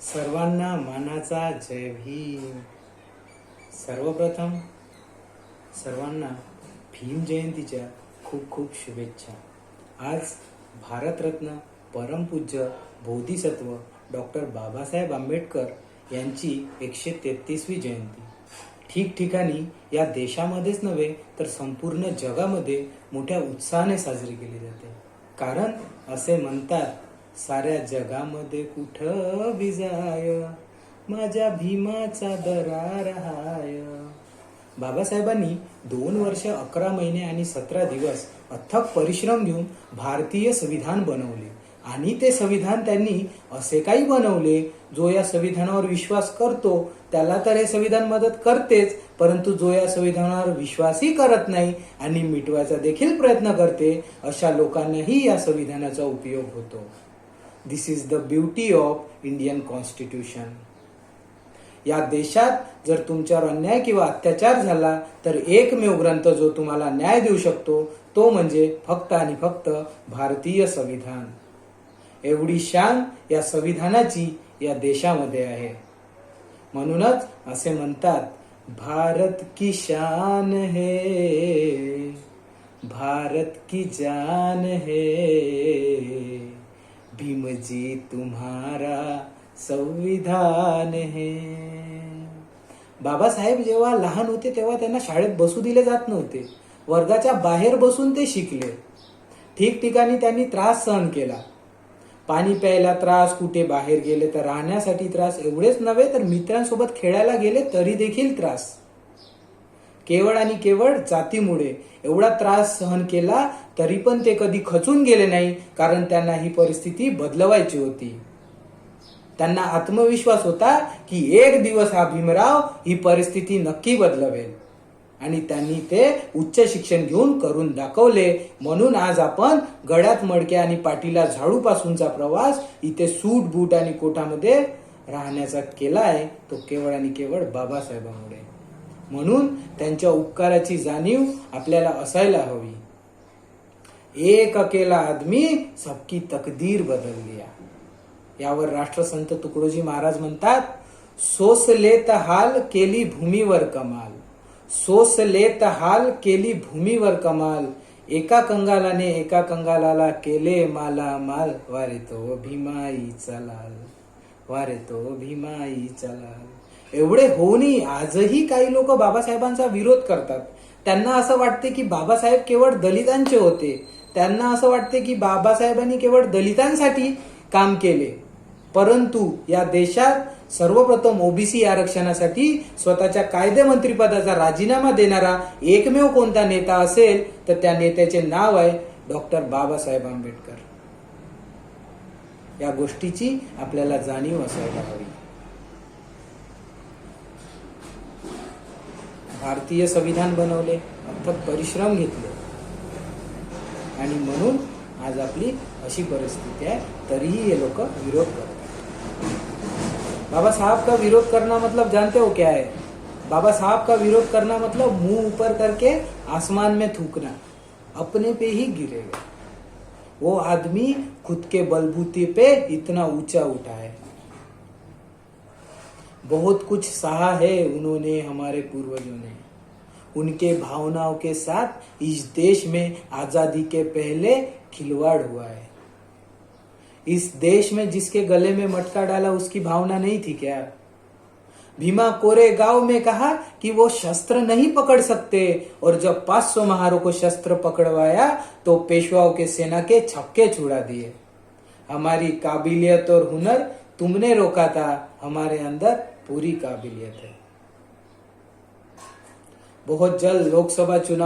सर्वांना मानाचा जय भीम. सर्वप्रथम सर्वांना भीम जयंतीच्या खूप खूप शुभेच्छा. आज भारतरत्न परमपूज्य बोधिसत्व डॉक्टर बाबासाहेब आंबेडकर यांची एकशे तेहतीसवी जयंती. ठिकठिकाणी या देशामध्येच नव्हे तर संपूर्ण जगामध्ये मोठ्या उत्साहाने साजरी केली जाते. कारण असे म्हणतात साऱ्या जगामध्ये कुठं विजाय? माझ्या भीमाचा दरार हाय. बाबासाहेबांनी दोन वर्ष अकरा महिने आणि सतरा दिवस अथक परिश्रम घेऊन भारतीय संविधान बनवले. आणि ते संविधान त्यांनी असे काही बनवले जो या संविधानावर विश्वास करतो त्याला तर हे संविधान मदत करतेच परंतु जो या संविधानावर विश्वासही करत नाही आणि मिटवायचा देखील प्रयत्न करते अशा लोकांनाही या संविधानाचा उपयोग होतो. This is the beauty of Indian constitution या देशात जर तुमच्यावर अन्याय किंवा अत्याचार झाला तर एकमेव ग्रंथ जो तुम्हाला न्याय देऊ शकतो तो म्हणजे फक्त आणि फक्त भारतीय संविधान. एवढी शान या संविधानाची या देशामध्ये आहे. म्हणूनच असे म्हणतात भारत की शान है भारत की जान है. भीमजी तुम्हारा संविधान है. बाबासाहेब जेव्हा लहान होते तेव्हा त्यांना शाळेत बसू दिले जात नव्हते. वर्गाच्या बाहेर बसून ते शिकले. ठिकठिकाणी त्यांनी त्रास सहन केला. पाणी प्यायला त्रास कुठे बाहेर गेले तर राहण्यासाठी त्रास एवढेच नव्हे तर मित्रांसोबत खेळायला गेले तरी देखील त्रास. केवळ आणि केवळ जातीमुळे एवढा त्रास सहन केला तरी पण ते कधी खचून गेले नाही कारण त्यांना ही परिस्थिती बदलवायची होती. त्यांना आत्मविश्वास होता की एक दिवस हा भीमराव ही परिस्थिती नक्की बदलवेल. आणि त्यांनी ते उच्च शिक्षण घेऊन करून दाखवले. म्हणून आज आपण गळ्यात मडक्या आणि पाठीला झाडू पासूनचा प्रवास इथे सूट बूट आणि कोटामध्ये राहण्याचा केला आहे. तो केवळ आणि केवळ बाबासाहेबांमुळे. म्हणून त्यांच्या उपकाराची जाणीव आपल्याला असायला हवी. एक अकेला आदमी सबकी तकदीर बदल लिया यावर राष्ट्रसंत तुकडोजी महाराज म्हणतात सोसलेत हाल केली भूमीवर कमाल. सोसलेत हाल केली भूमीवर कमाल. एका कंगालाने एका कंगालाला केले माला माल. वारे तो भीमाई चलाल. वारे तो भीमाई चलाल. एवढे होऊनही आजही काही लोक बाबासाहेबांचा विरोध करतात. त्यांना असं वाटते की बाबासाहेब केवळ दलितांचे होते. त्यांना असं वाटते की बाबासाहेबांनी केवळ दलितांसाठी काम केले. परंतु या देशात सर्वप्रथम ओबीसी आरक्षणासाठी स्वतःच्या कायदे मंत्रीपदाचा राजीनामा देणारा एकमेव कोणता नेता असेल तर त्या नेत्याचे नाव आहे डॉक्टर बाबासाहेब आंबेडकर. या गोष्टीची आपल्याला जाणीव असायला हवी. भारतीय संविधान बनवले अर्थात परिश्रम घेतले. आणि म्हणून आज आपली अशी परिस्थिती आहे तरीही हे लोक विरोध करतात. बाबा साहब का विरोध करना मतलब जानते हो क्या है? बाबा साहब का विरोध करना मतलब मुंह ऊपर करके आसमान में थूकना अपने पे ही गिरेगा। वो आदमी खुद के बलबूते पे इतना ऊंचा उठा है। बहुत कुछ सहा है उन्होंने हमारे पूर्वजों ने। उनके भावनाओं के साथ इस देश में आज़ादी के पहले खिलवाड़ हुआ है। इस देश में जिसके गले में मटका डाला उसकी भावना नहीं थी क्या? भीमा कोरे गाँव में कहा कि वो शस्त्र नहीं पकड़ सकते और जब 500 महारों को शस्त्र पकड़वाया तो पेशवाओं के सेना के छक्के छुड़ा दिए। हमारी काबिलियत और हुनर तुमने रोका था हमारे अंदर। पूरी काबिलियत है। बहुत जल्द लोकसभा चुनाव